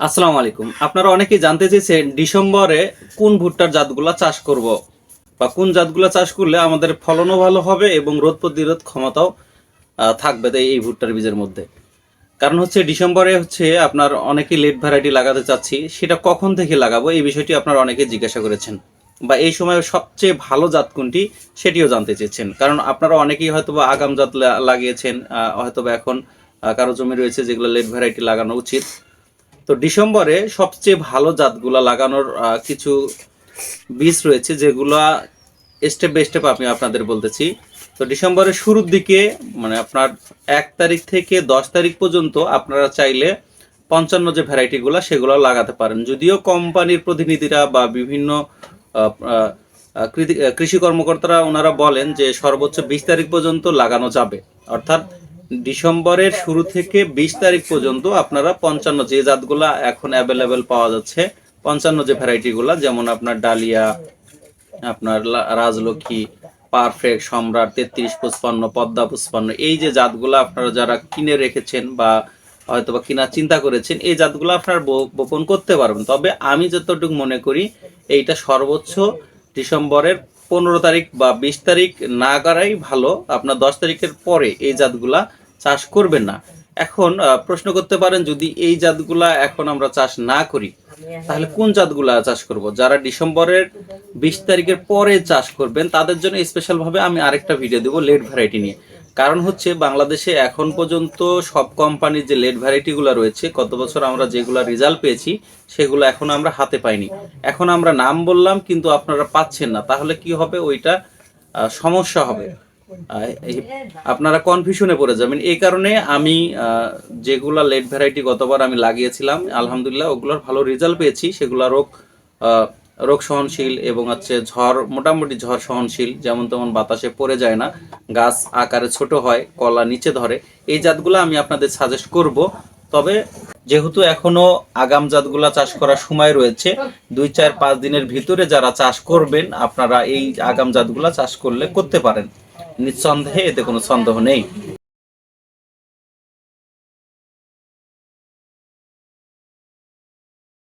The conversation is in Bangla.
আসসালামু আলাইকুম। আপনারা অনেকেই জানতে চেয়েছেন ডিসেম্বরে কোন ভুট্টার জাতগুলা চাষ করব বা কোন জাতগুলা চাষ করলে আমাদের ফলনও ভালো হবে এবং রোদ প্রতিরোধ ক্ষমতাও থাকবে তাই এই ভুট্টার বীজের মধ্যে। কারণ হচ্ছে ডিসেম্বরে হচ্ছে আপনার অনেকেই লেট ভ্যারাইটি লাগাতে চাচ্ছি, সেটা কখন থেকে লাগাবো এই বিষয়টি আপনারা অনেকে জিজ্ঞাসা করেছেন বা এই সময় সবচেয়ে ভালো জাত কোনটি সেটিও জানতে চেয়েছেন। কারণ আপনারা অনেকেই হয়তো বা আগাম জাত লাগিয়েছেন হয়তো বা এখন কারও জমি রয়েছে যেগুলো লেট ভ্যারাইটি লাগানো উচিত। তো ডিসেম্বরে সবচেয়ে ভালো জাতগুলা লাগানোর কিছু বীজ রয়েছে যেগুলা স্টেপ বাই স্টেপ আমি আপনাদের বলতেছি। তো ডিসেম্বরের শুরুর দিকে মানে আপনার এক তারিখ থেকে দশ তারিখ পর্যন্ত আপনারা চাইলে পঞ্চান্ন যে ভ্যারাইটিগুলো সেগুলো লাগাতে পারেন। যদিও কোম্পানির প্রতিনিধিরা বা বিভিন্ন কৃষি কর্মকর্তারা ওনারা বলেন যে সর্বোচ্চ বিশ তারিখ পর্যন্ত লাগানো যাবে। অর্থাৎ ডিসেম্বরের শুরু থেকে বিশ তারিখ পর্যন্ত আপনারা পঞ্চান্ন যে জাতগুলা এখন অ্যাভেলেবেল পাওয়া যাচ্ছে, পঞ্চান্ন যে ভ্যারাইটিগুলা যেমন আপনার ডালিয়া, আপনার রাজলক্ষ্মী পারফেক্ট সম্রাট, তেত্রিশ পুষ্পান্ন, পদ্মা পুষ্পান্ন, এই যে জাতগুলো আপনারা যারা কিনে রেখেছেন বা হয়তো বা কিনা চিন্তা করেছেন, এই জাতগুলো আপনার বপন করতে পারবেন। তবে আমি যতটুকু মনে করি, এইটা সর্বোচ্চ ডিসেম্বরের পনেরো তারিখ বা বিশ তারিখ না করাই ভালো। আপনার দশ তারিখের পরে এই জাতগুলা চাষ করবেন না। এখন প্রশ্ন করতে পারেন, যদি এই জাতগুলা এখন আমরা চাষ না করি, তাহলে কোন জাতগুলা চাষ করব? যারা ডিসেম্বরের বিশ তারিখের পরে চাষ করবেন, তাদের জন্য স্পেশালভাবে আমি আরেকটা ভিডিও দেবো লেট ভ্যারাইটি নিয়ে। কারণ হচ্ছে বাংলাদেশে এখন পর্যন্ত সব কোম্পানির যে লেট ভ্যারাইটিগুলো রয়েছে, গত বছর আমরা যেগুলা রেজাল্ট পেয়েছি, সেগুলো এখন আমরা হাতে পাইনি। এখন আমরা নাম বললাম, কিন্তু আপনারা পাচ্ছেন না। তাহলে কি হবে? ওইটা সমস্যা হবে। আপনারা কনফিউশনে পড়ে যাবেন। এই কারণে আমি যেগুলা লেট ভ্যারাইটি গতবার আমি লাগিয়েছিলাম, আলহামদুলিল্লাহ, ওগুলোর ভালো রেজাল্ট পেয়েছি। সেগুলা রোগ রোগ সহনশীল এবং হচ্ছে ঝড়, মোটামুটি ঝড় সহনশীল, যেমন তেমন বাতাসে পড়ে যায় না, গাছ আকারে ছোট হয়, কলা নিচে ধরে, এই জাতগুলো আমি আপনাদের সাজেস্ট করব। তবে যেহেতু এখনও আগাম জাতগুলা চাষ করার সময় রয়েছে, দুই, চার, পাঁচ দিনের ভিতরে যারা চাষ করবেন, আপনারা এই আগাম জাতগুলা চাষ করলে করতে পারেন। নিঃসন্দেহে এতে কোনো সন্দেহ নেই।